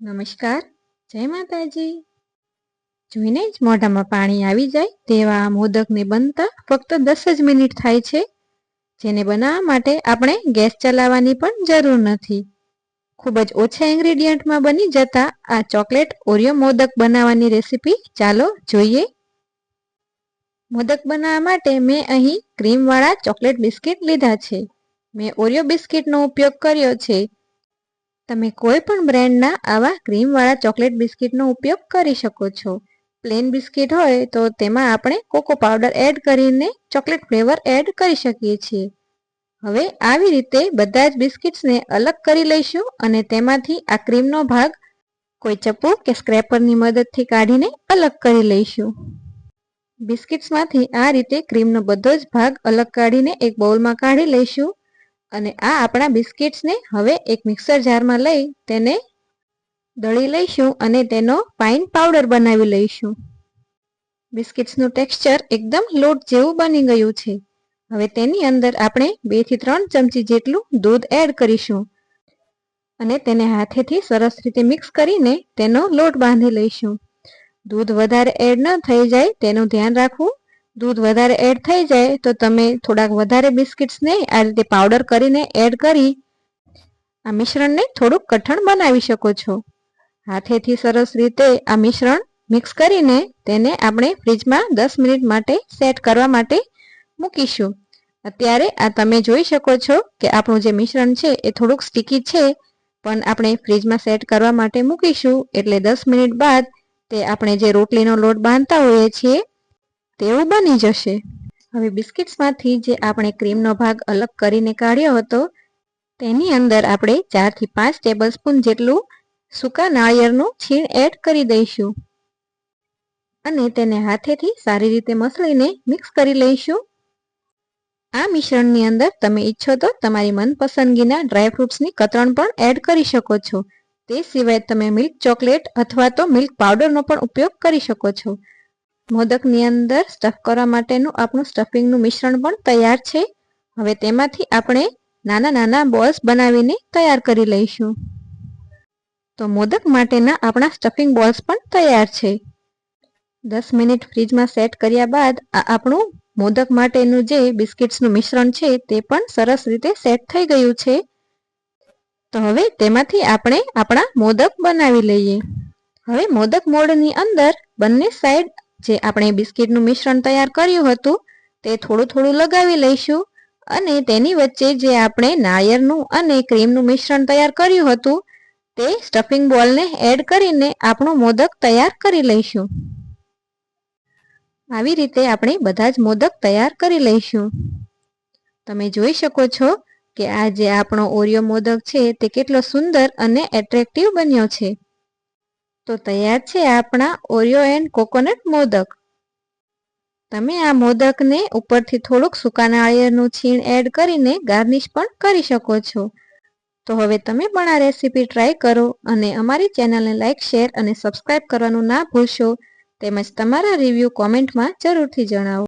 નમસ્કાર, જય માતાજી. જોઈને જ મોઢામાં પાણી આવી જાય તેવા મોદકને બનતા ફક્ત દસ જ મિનિટ થાય છે, જેને બનાવવા માટે આપણે ગેસ ચલાવવાની પણ જરૂર નથી. ખૂબ જ ઓછા ઇન્ગ્રીડિયન્ટમાં બની જતા આ ચોકલેટ ઓરિયો મોદક બનાવવાની રેસીપી ચાલો જોઈએ. મોદક બનાવવા માટે મેં અહીં ક્રીમવાળા ચોકલેટ બિસ્કિટ લીધા છે. મેં ઓરિયો બિસ્કિટનો ઉપયોગ કર્યો છે. તમે કોઈ પણ બ્રેન્ડના આવા ક્રીમવાળા ચોકલેટ બિસ્કિટનો ઉપયોગ કરી શકો છો. પ્લેન બિસ્કિટ હોય તો તેમાં આપણે કોકો પાવડર એડ કરીને ચોકલેટ ફ્લેવર એડ કરી શકીએ છીએ. હવે આવી રીતે બધા જ બિસ્કિટ્સને અલગ કરી લઈશું અને તેમાંથી આ ક્રીમનો ભાગ કોઈ ચપ્પુ કે સ્ક્રેપરની મદદથી કાઢીને અલગ કરી લઈશું. બિસ્કિટ્સમાંથી આ રીતે ક્રીમનો બધો જ ભાગ અલગ કાઢીને એક બાઉલમાં કાઢી લઈશું. અને આ આપણા બિસ્કિટ્સને હવે એક મિક્સર જારમાં લઈ તેને દળી લઈશું અને તેનો પાઇન પાવડર બનાવી લઈશું. બિસ્કિટ્સનું ટેક્સચર એકદમ લોટ જેવું બની ગયું છે. હવે તેની અંદર આપણે બેથી ત્રણ ચમચી જેટલું દૂધ એડ કરીશું. અને તેને હાથેથી સરસ રીતે મિક્સ કરીને તેનો લોટ બાંધી લઈશું. દૂધ વધારે એડ ન થઈ જાય તેનું ધ્યાન રાખવું દૂધ વધારે એડ થઈ જાય તો તમે થોડાક વધારે બિસ્કિટ્સને આ રીતે પાવડર કરીને એડ કરી આ મિશ્રણને થોડુંક કઠણ બનાવી શકો છો. હાથેથી સરસ રીતે આ મિશ્રણ મિક્સ કરીને તેને આપણે ફ્રીજમાં દસ મિનિટ માટે સેટ કરવા માટે મૂકીશું. અત્યારે આ તમે જોઈ શકો છો કે આપણું જે મિશ્રણ છે એ થોડુંક સ્ટીકી છે, પણ આપણે ફ્રીજમાં સેટ કરવા માટે મૂકીશું એટલે દસ મિનિટ બાદ તે આપણે જે રોટલીનો લોટ બાંધતા હોઈએ છીએ તેવું બની જશે. હવે બિસ્કિટ્સમાંથી જે આપણે ક્રીમનો ભાગ અલગ કરીને કાઢ્યો હતો, તેની અંદર આપણે ચારથી પાંચ ટેબલ સ્પૂન જેટલું સૂકા નાળિયેરનું છીણ એડ કરી દઈશું. અને તેને હાથેથી સારી રીતે મસળીને મિક્સ કરી લઈશું. આ મિશ્રણની અંદર તમે ઈચ્છો તો તમારી મનપસંદગીના ડ્રાયફ્રૂટ્સની કતરણ પણ એડ કરી શકો છો. તે સિવાય તમે મિલ્ક ચોકલેટ અથવા તો મિલ્ક પાવડરનો પણ ઉપયોગ કરી શકો છો. મોદકની અંદર સ્ટફ કરવા માટેનું આપણું સ્ટફિંગનું મિશ્રણ પણ તૈયાર છે. હવે તેમાંથી આપણે નાના નાના બોલ્સ બનાવીને તૈયાર કરી લઈશું. તો મોદક માટેના આપણા સ્ટફિંગ બોલ્સ પણ તૈયાર છે. દસ મિનિટ ફ્રીજમાં સેટ કર્યા બાદ આપણું મોદક માટેનું જે બિસ્કિટ્સનું મિશ્રણ છે તે પણ સરસ રીતે સેટ થઈ ગયું છે. તો હવે તેમાંથી આપણે આપણા મોદક બનાવી લઈએ. હવે મોદક મોડની અંદર બંને સાઈડ જે આપણે બિસ્કિટનું મિશ્રણ તૈયાર કર્યું હતું, તે થોડું થોડું લગાવી લઈશું અને તેની વચ્ચે જે આપણે નાળિયેરનું અને ક્રીમનું મિશ્રણ તૈયાર કર્યું હતું, તે સ્ટફિંગ બોલને એડ કરીને આપણું મોદક તૈયાર કરી લઈશું. આવી રીતે આપણે બધા જ મોદક તૈયાર કરી લઈશું. તમે જોઈ શકો છો કે આ જે આપણો ઓરિયો મોદક છે, તે કેટલો સુંદર અને એટ્રેક્ટિવ બન્યો છે. તો તૈયાર છે આપણા ઓરિયો એન્ડ કોકોનટ મોદક. તમે આ મોદકને ઉપરથી થોડુંક સૂકા નાળિયેરનું છીણ એડ કરીને ગાર્નિશ પણ કરી શકો છો. તો હવે તમે પણ આ રેસીપી ટ્રાય કરો અને અમારી ચેનલને લાઇક શેર અને સબસ્ક્રાઈબ કરવાનું ના ભૂલશો. તેમજ તમારા રિવ્યૂ કોમેન્ટમાં જરૂરથી જણાવો.